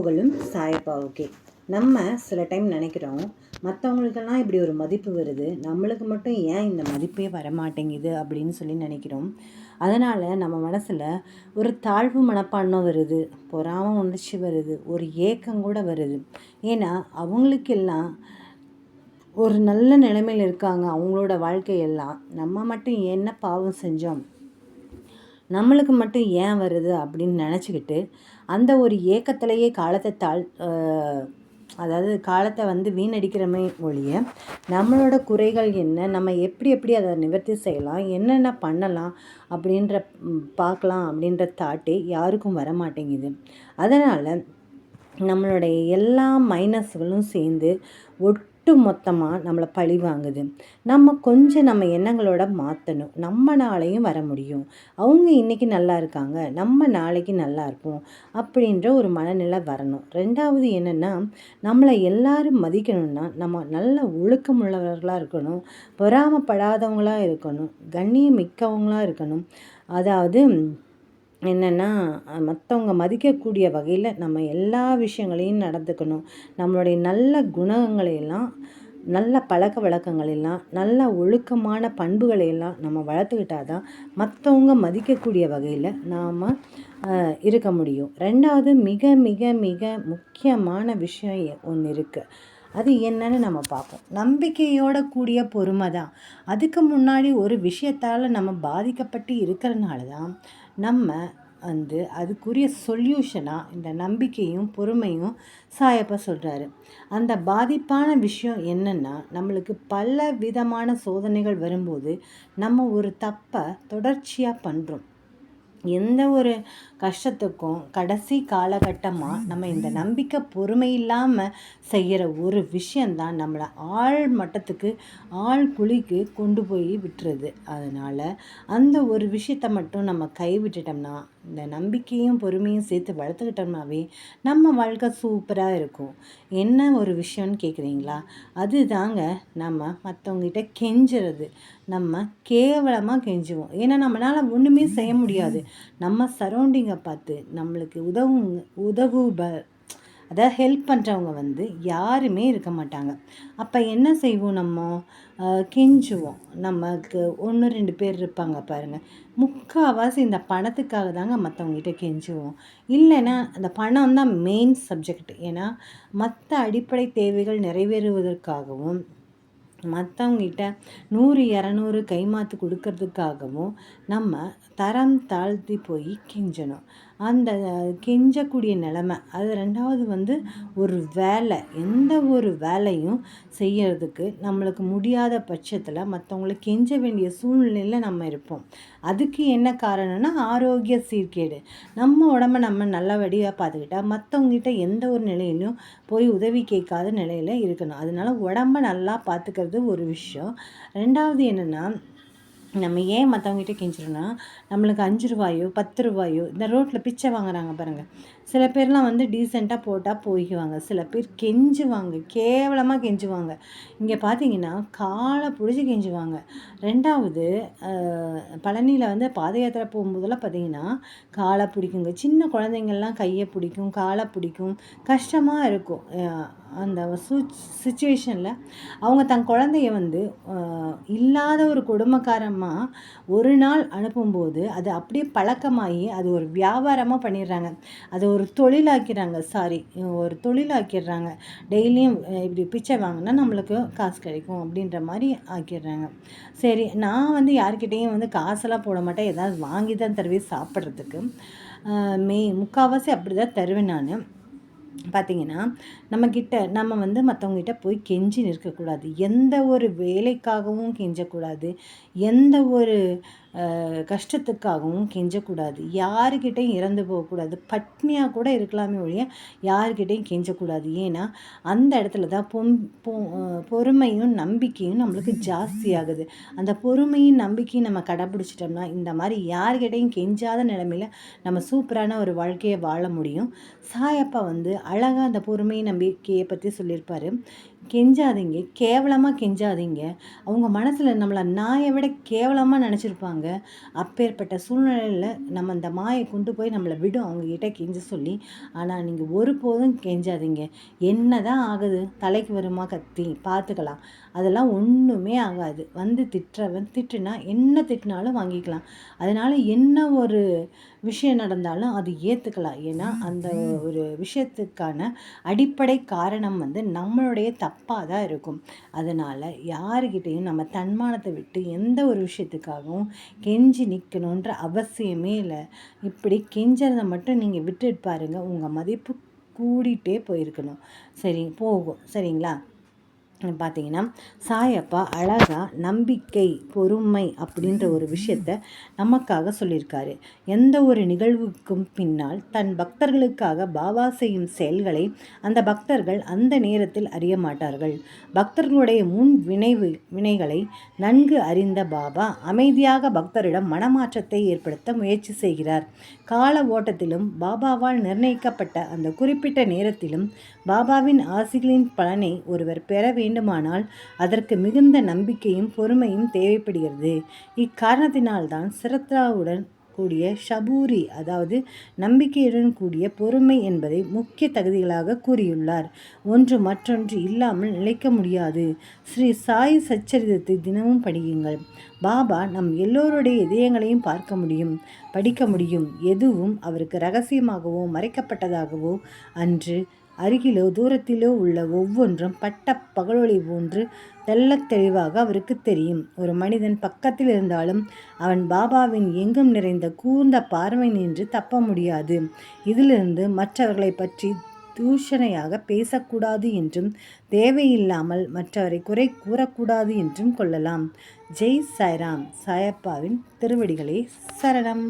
புகழும் சாயப்பாவுக்கே நம்ம சில டைம் நினைக்கிறோம் மற்றவங்களுக்கெல்லாம் இப்படி ஒரு மதிப்பு வருது நம்மளுக்கு மட்டும் ஏன் இந்த மதிப்பே வரமாட்டேங்குது அப்படின்னு சொல்லி நினைக்கிறோம். அதனால் நம்ம மனசில் ஒரு தாழ்வு மனப்பான்மை வருது பொறாம உணர்ச்சி வருது ஒரு ஏக்கம் கூட வருது. ஏன்னா அவங்களுக்கெல்லாம் ஒரு நல்ல நிலைமையில் இருக்காங்க அவங்களோட வாழ்க்கையெல்லாம். நம்ம மட்டும் என்ன பாவம் செஞ்சோம் நம்மளுக்கு மட்டும் ஏன் வருது அப்படின்னு நினச்சிக்கிட்டு அந்த ஒரு ஏக்கத்திலேயே காலத்தை தாழ் அதாவது காலத்தை வந்து வீணடிக்கிறமே ஒழிய நம்மளோட குறைகள் என்ன நம்ம எப்படி எப்படி அதை நிவர்த்தி செய்யலாம் என்னென்ன பண்ணலாம் அப்படின்ற பார்க்கலாம் அப்படின்ற தாட்டே யாருக்கும் வர மாட்டேங்குது அதனால் நம்மளுடைய எல்லா மைனஸ்களும் சேர்ந்து ஒட் ஒட்டு மொத்தமாக நம்மளை பழி வாங்குது. நம்ம கொஞ்சம் நம்ம எண்ணங்களோட மாற்றணும் நம்ம நாளையும் வர முடியும். அவங்க இன்றைக்கி நல்லா இருக்காங்க. நம்ம நாளைக்கு நல்லா இருப்போம் அப்படின்ற ஒரு மனநிலை வரணும். ரெண்டாவது என்னென்னா நம்மளை எல்லாரும் மதிக்கணும்னா நம்ம நல்ல ஒழுக்கமுள்ளவர்களாக இருக்கணும். பொறாமப்படாதவங்களாக இருக்கணும். கண்ணியம் மிக்கவங்களாக இருக்கணும். அதாவது என்னென்னா மற்றவங்க மதிக்கக்கூடிய வகையில் நம்ம எல்லா விஷயங்களையும் நடந்துக்கணும். நம்மளுடைய நல்ல குணங்களையெல்லாம் நல்ல பழக்க வழக்கங்களெல்லாம் நல்ல ஒழுக்கமான பண்புகளையெல்லாம் நம்ம வளர்த்துக்கிட்டால் தான் மற்றவங்க மதிக்கக்கூடிய வகையில் நாம் இருக்க முடியும். ரெண்டாவது மிக மிக மிக முக்கியமான விஷயம் ஒன்று இருக்குது அது என்னன்னு நம்ம பார்ப்போம். நம்பிக்கையோட கூடிய பொறுமை தான் அதுக்கு முன்னாடி ஒரு விஷயத்தால் நம்ம பாதிக்கப்பட்டு இருக்கிறனால தான் நம்ம வந்து அதுக்குரிய சொல்யூஷனாக இந்த நம்பிக்கையும் பொறுமையும் சாயப்பா சொல்கிறாரு அந்த பாதிப்பான விஷயம் என்னென்னா நம்மளுக்கு பல விதமான சோதனைகள் வரும்போது நம்ம ஒரு தப்பை தொடர்ச்சியாக பண்ணுறோம் எந்த ஒரு கஷ்டத்துக்கும் கடைசி காலகட்டமாக நம்ம இந்த நம்பிக்கை பொறுமை இல்லாமல் செய்கிற ஒரு விஷயந்தான் நம்மளை ஆள் மட்டத்துக்கு ஆள் குழிக்கு கொண்டு போய் விட்டுருது அதனால் அந்த ஒரு விஷயத்தை மட்டும் நம்ம கைவிட்டுட்டோம்னா இந்த நம்பிக்கையும் பொறுமையும் சேர்த்து வளர்த்துக்கிட்டோம்னாவே நம்ம வாழ்க்கை சூப்பராக இருக்கும். என்ன ஒரு விஷயம்னு கேட்குறீங்களா அது தாங்க நம்ம மற்றவங்ககிட்ட கெஞ்சுறது. நம்ம கேவலமாக கெஞ்சுவோம். ஏன்னா நம்மளால் ஒன்றுமே செய்ய முடியாது. நம்ம சரௌண்டிங்கை பார்த்து நம்மளுக்கு உதவும் உதவுப அதாவது ஹெல்ப் பண்ணுறவங்க வந்து யாருமே இருக்க மாட்டாங்க. அப்போ என்ன செய்வோம் நம்ம? கெஞ்சுவோம். நமக்கு ஒன்று ரெண்டு பேர் இருப்பாங்க பாருங்கள் முக்கால்வாசி இந்த பணத்துக்காக தாங்க மற்றவங்ககிட்ட கெஞ்சுவோம். இல்லைன்னா அந்த பணம் தான் மெயின் சப்ஜெக்ட் ஏன்னா மற்ற அடிப்படை தேவைகள் நிறைவேறுவதற்காகவும் மற்றவங்கிட்ட நூறு இரநூறு கைமாத்து கொடுக்கறதுக்காகவும் நம்ம தரம் தாழ்த்தி போய் கெஞ்சணும். அந்த கெஞ்சக்கூடிய நிலமை அது ரெண்டாவது வந்து ஒரு வேலை. எந்த ஒரு வேலையும் செய்யறதுக்கு நம்மளுக்கு முடியாத பட்சத்தில் மற்றவங்கள கெஞ்ச வேண்டிய சூழ்நிலையில் நம்ம இருப்போம். அதுக்கு என்ன காரணம்னா ஆரோக்கிய சீர்கேடு. நம்ம உடம்ப நம்ம நல்லபடியாக பார்த்துக்கிட்டா மற்றவங்ககிட்ட எந்த ஒரு நிலையிலையும் போய் உதவி கேட்காத நிலையில் இருக்கணும். அதனால உடம்ப நல்லா பார்த்துக்கிறது ஒரு விஷயம். ரெண்டாவது என்னென்னா நம்ம ஏன் மற்றவங்ககிட்ட கெஞ்சிரோன்னா நம்மளுக்கு அஞ்சு ரூபாயோ பத்து ரூபாயோ இந்த ரோட்டில் பிச்சை வாங்குறாங்க பாருங்கள் சில பேர்லாம் வந்து டீசெண்டாக போட்டால் போய்க்குவாங்க. சில பேர் கெஞ்சுவாங்க. கேவலமாக கெஞ்சுவாங்க. இங்கே பார்த்தீங்கன்னா காலை பிடிச்சி கெஞ்சுவாங்க. ரெண்டாவது பழனியில் வந்து பாத யாத்திரை போகும்போதெல்லாம் பார்த்தீங்கன்னா காலை பிடிக்குங்க. சின்ன குழந்தைங்கள்லாம் கையை பிடிக்கும் காலை பிடிக்கும். கஷ்டமாக இருக்கும். அந்த சு சுச்சுவேஷனில் அவங்க தன் குழந்தைய வந்து இல்லாத ஒரு குடும்பக்காரமாக ஒரு நாள் அனுப்பும்போது அது அப்படியே பழக்கமாகி அது ஒரு வியாபாரமாக பண்ணிடுறாங்க. அது ஒரு தொழிலாக்கிறாங்க சாரி ஒரு தொழிலாக்கிடுறாங்க. டெய்லியும் இப்படி பிச்சை வாங்கினா நம்மளுக்கு காசு கிடைக்கும் அப்படின்ற மாதிரி ஆக்கிடுறாங்க. சரி நான் வந்து யார்கிட்டேயும் வந்து காசெல்லாம் போட மாட்டேன். ஏதாவது வாங்கி தான் தருவேன் சாப்பிட்றதுக்கு. மே முக்கால்வாசி அப்படி தான் தருவேன் நான். பார்த்திங்கன்னா நம்மக்கிட்ட நம்ம வந்து மற்றவங்ககிட்ட போய் கெஞ்சி நிற்கக்கூடாது. எந்த ஒரு வேலைக்காகவும் கெஞ்சக்கூடாது. எந்த ஒரு கஷ்டத்துக்காகவும் கெஞ்சக்கூடாது. யாருக்கிட்டையும் இறந்து போகக்கூடாது. பட்னியாக கூட இருக்கலாமே ஒழிய யாருக்கிட்டையும் கெஞ்சக்கூடாது. ஏன்னா அந்த இடத்துல தான் பொம் பொறுமையும் நம்பிக்கையும் நம்மளுக்கு ஜாஸ்தியாகுது. அந்த பொறுமையும் நம்பிக்கையும் நம்ம கடைப்பிடிச்சிட்டோம்னா இந்த மாதிரி யாருக்கிட்டையும் கெஞ்சாத நிலமையில் நம்ம சூப்பரான ஒரு வாழ்க்கையை வாழ முடியும். சாயப்பா வந்து அழகாக அந்த பொறுமையை நம்பிக்கையை பற்றி சொல்லியிருப்பார். கெஞ்சாதீங்க கேவலமாக கெஞ்சாதீங்க. அவங்க மனசில் நம்மளை நாயை விட கேவலமாக நினச்சிருப்பாங்க. அப்பேற்பட்ட சூழ்நிலையில் நம்ம அந்த மாயை கொண்டு போய் நம்மளை விடும் அவங்கக்கிட்ட கெஞ்ச சொல்லி. ஆனால் நீங்கள் ஒருபோதும் கெஞ்சாதீங்க. என்ன தான் ஆகுது? தலைக்கு வருமா கத்தி? பார்த்துக்கலாம். அதெல்லாம் ஒன்றுமே ஆகாது. வந்து திட்டுறவன் திட்டுனா என்ன திட்டினாலும் வாங்கிக்கலாம். அதனால் என்ன ஒரு விஷயம் நடந்தாலும் அது ஏற்றுக்கலாம் ஏன்னா அந்த ஒரு விஷயத்துக்கான அடிப்படை காரணம் வந்து நம்மளுடைய தப்பாக தான் இருக்கும். அதனால் யாருக்கிட்டேயும் நம்ம தன்மானத்தை விட்டு எந்த ஒரு விஷயத்துக்காகவும் கெஞ்சி நிற்கணுன்ற அவசியமே இல்லை. இப்படி கெஞ்சுறதை மட்டும் நீங்கள் விட்டுட்டு பாருங்கள் உங்கள் மதிப்பு கூடிட்டே போயிருக்கணும். சரி போகும். சரிங்களா? பார்த்தீங்கன்னா சாயப்பா அழகாக நம்பிக்கை பொறுமை அப்படின்ற ஒரு விஷயத்த நமக்காக சொல்லியிருக்காரு. எந்த ஒரு நிகழ்வுக்கும் பின்னால் தன் பக்தர்களுக்காக பாபா செய்யும் செயல்களை அந்த பக்தர்கள் அந்த நேரத்தில் அறிய மாட்டார்கள். பக்தர்களுடைய முன் வினைவு வினைகளை நன்கு அறிந்த பாபா அமைதியாக பக்தரிடம் மனமாற்றத்தை ஏற்படுத்த முயற்சி செய்கிறார். கால ஓட்டத்திலும் பாபாவால் நிர்ணயிக்கப்பட்ட அந்த குறிப்பிட்ட நேரத்திலும் பாபாவின் ஆசிகளின் பலனை ஒருவர் பெற வேண்டுமானால் அதற்கு மிகுந்த நம்பிக்கையும் பொறுமையும் தேவைப்படுகிறது. இக்காரணத்தினால்தான் சிரத்ராவுடன் கூடிய ஷபூரி அதாவது நம்பிக்கையுடன் கூடிய பொறுமை என்பதை முக்கிய தகுதிகளாக கூறியுள்ளார். ஒன்று மற்றொன்று இல்லாமல் நிலைக்க முடியாது. ஸ்ரீ சாய் சச்சரிதத்தை தினமும் படியுங்கள். பாபா நம் எல்லோருடைய இதயங்களையும் பார்க்க முடியும் படிக்க முடியும். எதுவும் அவருக்கு ரகசியமாகவோ மறைக்கப்பட்டதாகவோ அன்று அருகிலோ தூரத்திலோ உள்ள ஒவ்வொன்றும் பட்ட பகலொளி போன்று தெள்ளத் தெளிவாக அவருக்கு தெரியும். ஒரு மனிதன் பக்கத்தில் இருந்தாலும் அவன் பாபாவின் எங்கும் நிறைந்த கூர்ந்த பார்வை நின்று தப்ப முடியாது. இதிலிருந்து மற்றவர்களை பற்றி தூஷணையாக பேசக்கூடாது என்றும் தேவையில்லாமல் மற்றவரை குறை கூறக்கூடாது என்றும் கொள்ளலாம். ஜெய் சாய்ராம் சாயப்பாவின் திருவடிகளே சரணம்.